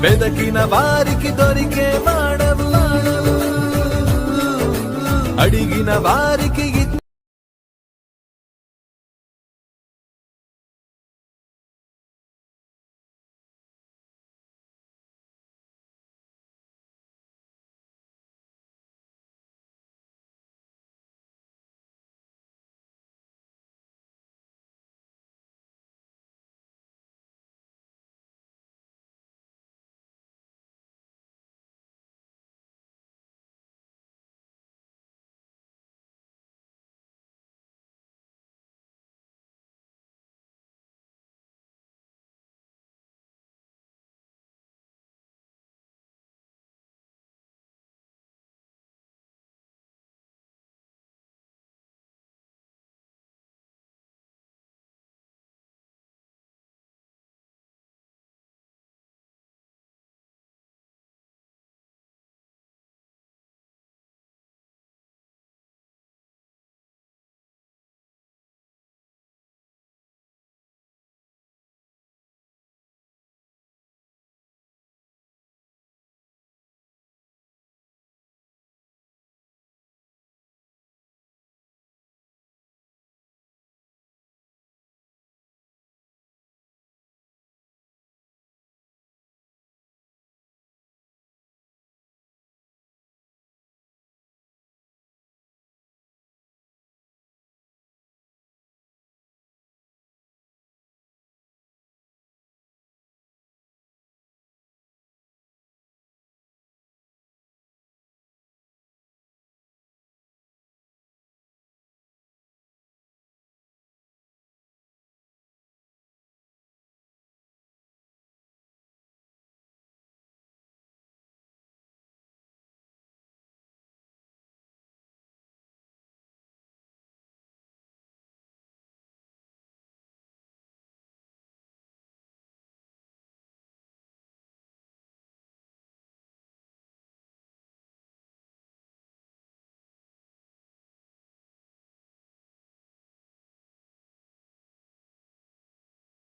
వెదకిన వారికి దొరికే వాడవు. అడిగిన వారికి